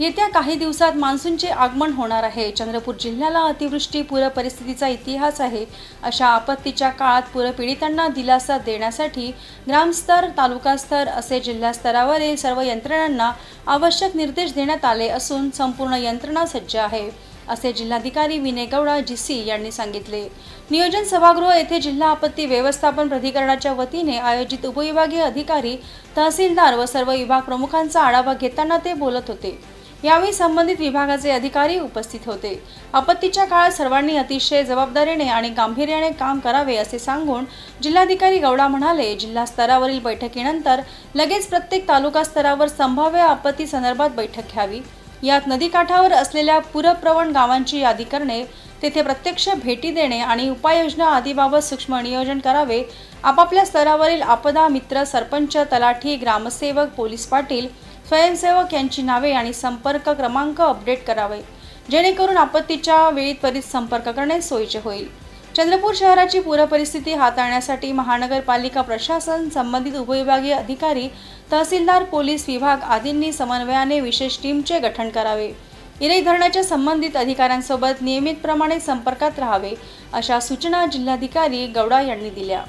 येत्या काही दिवसात मान्सूनचे आगमन होणार आहे. चंद्रपूर जिल्ह्याला अतिवृष्टी पूर परिस्थितीचा इतिहास आहे. अशा आपत्तीच्या काळात पूरपीडितांना दिलासा देण्यासाठी ग्रामस्तर तालुकास्तर असे जिल्हास्तरावरील सर्व यंत्रणांना आवश्यक निर्देश देण्यात आले असून संपूर्ण यंत्रणा सज्ज आहे असे जिल्हाधिकारी विनय गौडा जीसी यांनी सांगितले. नियोजन सभागृह येथे जिल्हा आपत्ती व्यवस्थापन प्राधिकरणाच्या वतीने आयोजित उपविभागीय अधिकारी तहसीलदार व सर्व विभाग प्रमुखांचा आढावा घेताना ते बोलत होते. यावेळी संबंधित विभागाचे अधिकारी उपस्थित होते. आपत्तीच्या काळात सर्वांनी अतिशय जबाबदारीने आणि गांभीर्याने काम करावे असे सांगून जिल्हाधिकारी गौडा म्हणाले जिल्हा स्तरावरील बैठकीनंतर लगेच प्रत्येक तालुका स्तरावर संभाव्य आपत्ती संदर्भात बैठक घ्यावी. यात नदीकाठावर असलेल्या पूरप्रवण गावांची यादी करणे तेथे प्रत्यक्ष भेटी देणे आणि उपाययोजना आदीबाबत सूक्ष्म नियोजन करावे. आपापल्या स्तरावरील आपदा मित्र सरपंच तलाठी ग्रामसेवक पोलीस पाटील स्वयंसेवक यांची नावे आणि संपर्क क्रमांक अपडेट करावे. जेणेकरून आपत्तीच्या वेळी त्वरित संपर्क करणे सोयीचे होईल. चंद्रपूर शहराची पूरपरिस्थिती हाताळण्यासाठी महानगरपालिका प्रशासन संबंधित उपविभागीय अधिकारी तहसीलदार पोलीस विभाग आदींनी समन्वयाने विशेष टीमचे गठन करावे. इरे धरणाच्या संबंधित अधिकाऱ्यांसोबत नियमितप्रमाणे संपर्कात राहावे अशा सूचना जिल्हाधिकारी गौडा यांनी दिल्या.